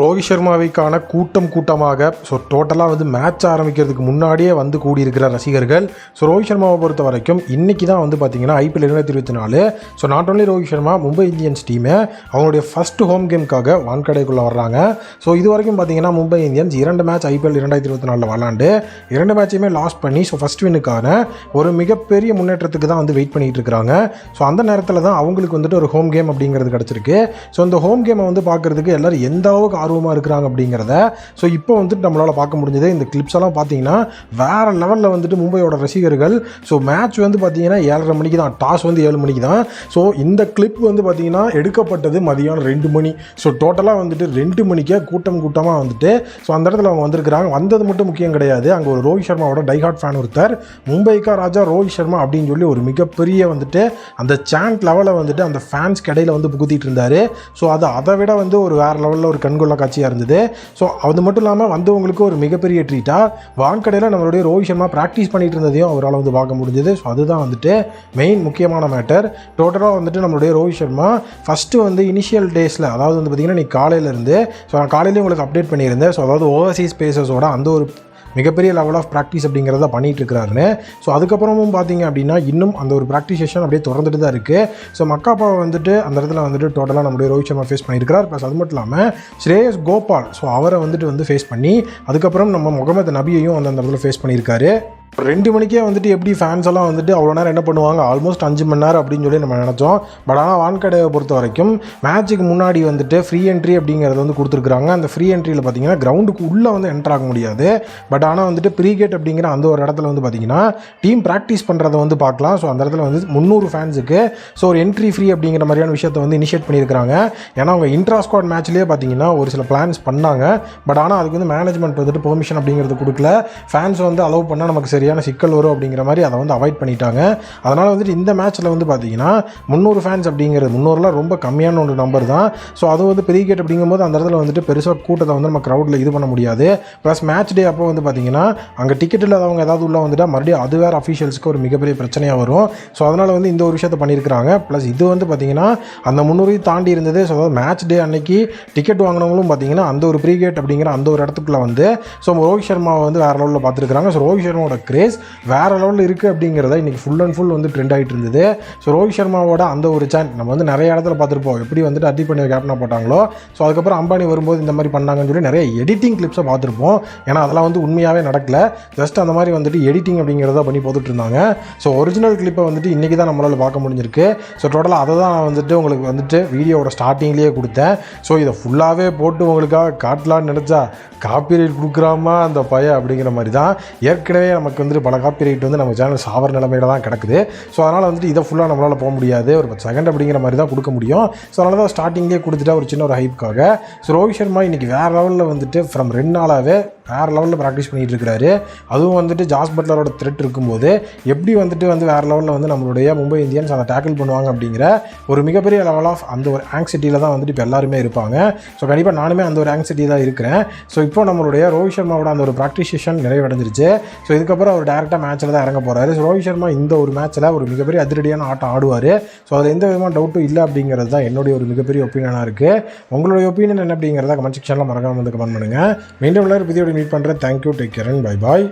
ரோஹித் சர்மாவைக்கான கூட்டம் கூட்டமாக ஸோ டோட்டலாக வந்து மேட்ச் ஆரம்பிக்கிறதுக்கு முன்னாடியே வந்து கூடியிருக்கிற ரசிகர்கள். ஸோ ரோஹித் சர்மாவை பொறுத்த வரைக்கும் இன்றைக்கி தான் வந்து பார்த்தீங்கன்னா ஐபிஎல் இரண்டாயிரத்தி இருபத்தி நாலு. So not only Rohit Sharma Mumbai Indians team அவங்களுடைய ஃபர்ஸ்ட் ஹோம் கேமுக்காக வான்கடைக்குள்ளே வர்றாங்க. ஸோ இது வரைக்கும் பார்த்தீங்கன்னா மும்பை இந்தியன்ஸ் இரண்டு மேட்ச் ஐபிஎல் இரண்டாயிரத்தி இருபத்தி நாலில் விளாண்டு இரண்டு மேட்சையுமே லாஸ் பண்ணி ஸோ ஃபஸ்ட் வின்னுக்கான ஒரு மிகப்பெரிய முன்னேற்றத்துக்கு தான் வந்து வெயிட் பண்ணிகிட்டு இருக்கிறாங்க. ஸோ அந்த நேரத்தில் தான் அவங்களுக்கு வந்துட்டு ஒரு ஹோம் கேம் அப்படிங்கிறது கிடச்சிருக்கு. ஸோ இந்த ஹோம் கேமை வந்து பார்க்குறதுக்கு எல்லாரும் எந்த அளவுக்கு ஆர்வமாக இருக்கிறாங்க அப்படிங்கிறத. ஸோ இப்போ வந்துட்டு நம்மளால் பார்க்க முடிஞ்சது இந்த கிளிப்ஸ் எல்லாம் பார்த்தீங்கன்னா வேறு லெவலில் வந்துட்டு மும்பையோட ரசிகர்கள் ஸோ மேட்ச் வந்து பார்த்தீங்கன்னா ஏழரை மணிக்கு தான் டாஸ் வந்து ஏழு மணிக்கு தான். ஸோ இந்த கிளிப் வந்து பார்த்தீங்கன்னா எடுக்கப்பட்டது மதியானம் ரெண்டு மணி. ஸோ டோட்டலாக வந்துட்டு ரெண்டு மணிக்கே கூட்டம் கூட்டமாக வந்துட்டு ஸோ அந்த இடத்துல அவங்க வந்திருக்கிறாங்க. வந்தது மட்டும் முக்கியம் கிடையாது. அங்கே ஒரு ரோஹித் சர்மாவோட டைஹாட் ஃபேன் ஒருத்தர் மும்பைக்கா ராஜா ரோஹித் சர்மா அப்படின்னு சொல்லி ஒரு மிகப்பெரிய வந்துட்டு அந்த சாண்ட் லெவலில் வந்துட்டு அந்த ஃபேன்ஸ் கடையில் வந்து புகுத்திட்டு இருந்தார். ஸோ அது அதை விட வந்து ஒரு வேறு லெவலில் ஒரு கண்கொள்ள காட்சியாக இருந்தது. ஸோ அது மட்டும் இல்லாமல் வந்தவங்களுக்கு ஒரு மிகப்பெரிய ட்ரீட்டாக வான்கடையில் நம்மளுடைய ரோஹித் சர்மா ப்ராக்டிஸ் பண்ணிட்டு இருந்ததையும் அவரால் வந்து பார்க்க முடிஞ்சது. ஸோ அதுதான் வந்துட்டு மெயின் முக்கியமான மேட்டர் டோட்டலாக வந்துட்டு நம்மளுடைய ரோஹித் சர்மா ஃபஸ்ட்டு வந்து இனிஷியல் டேஸில் அதாவது வந்து பார்த்திங்கன்னா நீ காலையிலேருந்து ஸோ நான் காலையிலேயே உங்களுக்கு அப்டேட் பண்ணியிருந்தேன். ஸோ அதாவது ஓவர்சீஸ் பேசஸோட அந்த ஒரு மிகப்பெரிய லெவல் ஆஃப் ப்ராக்டிஸ் அப்படிங்கிறத பண்ணிட்டு இருக்கிறாருன்னு. ஸோ அதுக்கப்புறமும் பார்த்தீங்க அப்படின்னா இன்னும் அந்த ஒரு ப்ராக்டிஸ் செஷன் அப்படியே தொடர்ந்துட்டு தான் இருக்குது ஸோ மக்காப்பாவை வந்துட்டு அந்த இடத்துல வந்துட்டு டோட்டலாக நம்முடைய ரோஹித் சர்மா ஃபேஸ் பண்ணியிருக்கிறார். ப்ளஸ் அது மட்டும் இல்லாமல் ஸ்ரேயஸ் கோபால் ஸோ அவரை வந்துட்டு வந்து ஃபேஸ் பண்ணி அதுக்கப்புறம் நம்ம முகமது நபியையும் வந்து அந்த இடத்துல ஃபேஸ் பண்ணியிருக்காரு. ரெண்டு மணிக்கே வந்துட்டு எப்படி ஃபேன்ஸ் எல்லாம் வந்துட்டு அவ்வளோ நேரம் என்ன பண்ணுவாங்க? ஆல்மோஸ்ட் அஞ்சு மணி நேரம் அப்படின்னு சொல்லி நம்ம நினச்சோம். பட் ஆனால் வான்கடையை பொறுத்த வரைக்கும் மேட்ச்சுக்கு முன்னாடி வந்துட்டு ஃப்ரீ என்ட்ரி அப்படிங்கிறது வந்து கொடுத்துருக்குறாங்க. அந்த ஃப்ரீ என்ட்ரியில் பார்த்தீங்கன்னா கிரவுண்டுக்கு உள்ளே வந்து என்டர் ஆக முடியாது. பட் ஆனால் வந்துட்டு ப்ரீ கேட் அப்படிங்கிற அந்த ஒரு இடத்துல வந்து பார்த்தீங்கன்னா டீம் ப்ராக்டிஸ் பண்ணுறதை வந்து பார்க்கலாம். ஸோ அந்த இடத்துல வந்து முந்நூறு ஃபேன்ஸுக்கு ஸோ ஒரு என்ட்ரி ஃப்ரீ அப்படிங்கிற மாதிரியான விஷயத்தை வந்து இனிஷியேட் பண்ணியிருக்காங்க ஏன்னா அவங்க இன்ட்ரா ஸ்குவாட் மேட்ச்லேயே பார்த்தீங்கன்னா ஒரு சில பிளான்ஸ் பண்ணாங்க. பட் ஆனால் அதுக்கு வந்து மேனேஜ்மெண்ட் வந்துட்டு பெர்மிஷன் அப்படிங்கிறது கொடுக்கல. ஃபேன்ஸ் வந்து அலோவ் பண்ணால் நமக்கு சரி சரியான சிக்கல் வரும் அப்படிங்கிற மாதிரி அதை வந்து அவாய்ட் பண்ணிட்டாங்க. அதனால் வந்துட்டு இந்த மேட்ச்சில் வந்து பார்த்தீங்கன்னா முந்நூறு ஃபேன்ஸ் அப்படிங்கிறது முந்நூறுலாம் ரொம்ப கம்மியான ஒரு நம்பர் தான். ஸோ அது வந்து பெரிய கேட் அப்படிங்கும்போது அந்த இடத்துல வந்துட்டு பெருசாக கூட்டத்தை வந்து நம்ம க்ரௌடில் இது பண்ண முடியாது. ப்ளஸ் மேட்ச் டே அப்போ வந்து பார்த்தீங்கன்னா அங்கே டிக்கெட் இல்லாதவங்க ஏதாவது உள்ள வந்துட்டால் மறுபடியும் அது வேறு அஃபீஷியல்ஸ்க்கு ஒரு மிகப்பெரிய பிரச்சனையாக வரும். ஸோ அதனால் வந்து இந்த ஒரு விஷயத்தை பண்ணியிருக்கிறாங்க ப்ளஸ் இது வந்து பார்த்தீங்கன்னா அந்த முந்நூறையும் தாண்டி இருந்தது. ஸோ அதாவது மேட்ச் டே அன்னைக்கு டிக்கெட் வாங்கினவங்களும் பார்த்தீங்கன்னா அந்த ஒரு ப்ரீ கேட் அப்படிங்கிற அந்த ஒரு இடத்துக்குள்ளே வந்து ஸோ ரோஹித் சர்மாவை வந்து வேறு லெவலில் பார்த்துருக்காங்க ஸோ ரோஹித் சர்மாவோட கிரேஸ் வேறு லெவலில் இருக்குது அப்படிங்கிறத இன்றைக்கி ஃபுல் அண்ட் ஃபுல் வந்து ட்ரெண்ட் ஆகிட்டு இருந்தது. ஸோ ரோஹித் சர்மாவோட அந்த ஒரு சான் நம்ம வந்து நிறைய இடத்துல பார்த்துருப்போம். எப்படி வந்துட்டு அட்டி பண்ணி கேப்டனாக போட்டாங்களோ ஸோ அதுக்கப்புறம் அம்பானி வரும்போது இந்த மாதிரி பண்ணாங்கன்னு சொல்லி நிறைய எடிட்டிங் கிளிப்ஸை பார்த்துருப்போம். ஏன்னா அதெல்லாம் வந்து உண்மையாகவே நடக்கல. ஜஸ்ட் அந்த மாதிரி வந்துட்டு எடிட்டிங் அப்படிங்கிறத பண்ணி போட்டுட்டு இருந்தாங்க. ஸோ ஒரிஜினல் கிளிப்பை வந்துட்டு இன்றைக்கி தான் நம்மளால் பார்க்க முடிஞ்சிருக்கு. ஸோ டோட்டலாக அதை தான் நான் வந்துட்டு உங்களுக்கு வந்துட்டு வீடியோவோட ஸ்டார்டிங்லேயே கொடுத்தேன். ஸோ இதை ஃபுல்லாகவே போட்டு உங்களுக்காக காட்டலான்னு நினச்சா காப்பிரைட் கொடுக்குறாமா அந்த பய அப்படிங்கிற மாதிரி தான். ஏற்கனவே நமக்கு வந்துட்டு பல காப்பிரைட் வந்து நம்ம சேனல் சாவர நிலமையில தான் கிடக்குது. ஸோ அதனால் வந்துட்டு இதை ஃபுல்லாக நம்மளால் போக முடியாது. ஒரு பத்து செகண்ட் அப்படிங்கிற மாதிரி தான் கொடுக்க முடியும். ஸோ அதனால தான் ஸ்டார்டிங்லேயே கொடுத்துட்டா ஒரு சின்ன ஒரு ஹைப்புக்காக ஸோ ரோஹித் சர்மா இன்றைக்கி வேறு லெவலில் வந்துட்டு ஃப்ரம் ரெண்டு நாளாகவே வேறு லெவலில் ப்ராக்டிஸ் பண்ணிகிட்டு இருக்கிறாரு அதுவும் வந்துட்டு ஜாஸ் பட்லரோட த்ரெட் இருக்கும்போது எப்படி வந்துட்டு வந்து வேறு லெவலில் வந்து நம்மளுடைய மும்பை இந்தியன்ஸ் அதை டேக்கிள் பண்ணுவாங்க அப்படிங்கிற ஒரு மிகப்பெரிய லெவல் ஆஃப் அந்த ஒரு ஆங்ஸிட்டியில் தான் வந்துட்டு இப்போ எல்லாருமே இருப்பாங்க. ஸோ கண்டிப்பாக நானுமே அந்த ஒரு ஆங்ஸிட்டி தான் இருக்கிறேன். ஸோ இப்போ நம்மளுடைய ரோஹித் சர்மாவோட அந்த ஒரு ப்ராக்டிஸ் செஷன் நிறைவடைஞ்சிருச்சு. ஸோ இதுக்கப்புறம் அவர் டேரெக்டாக மேட்ச்சில் தான் இறங்க போகிறாரு ஸோ ரோஹித் சர்மா இந்த ஒரு மேட்ச்சில் ஒரு மிகப்பெரிய அதிரடியான ஆட்டம் ஆடுவார். ஸோ அதில் எந்த விதமான டவுட்டும் இல்லை அப்படிங்கிறது தான் என்னுடைய ஒரு மிகப்பெரிய ஒப்பீனியனாக இருக்குது உங்களுடைய ஒப்பீனியன் என்ன அப்படிங்கிறத கமெண்ட் செக்ஷனில் மறக்காமல் வந்து கமெண்ட் பண்ணுங்கள் மீண்டும் எல்லாரும் புதியோட மீட் பண்ணுறேன் thank you take care and bye bye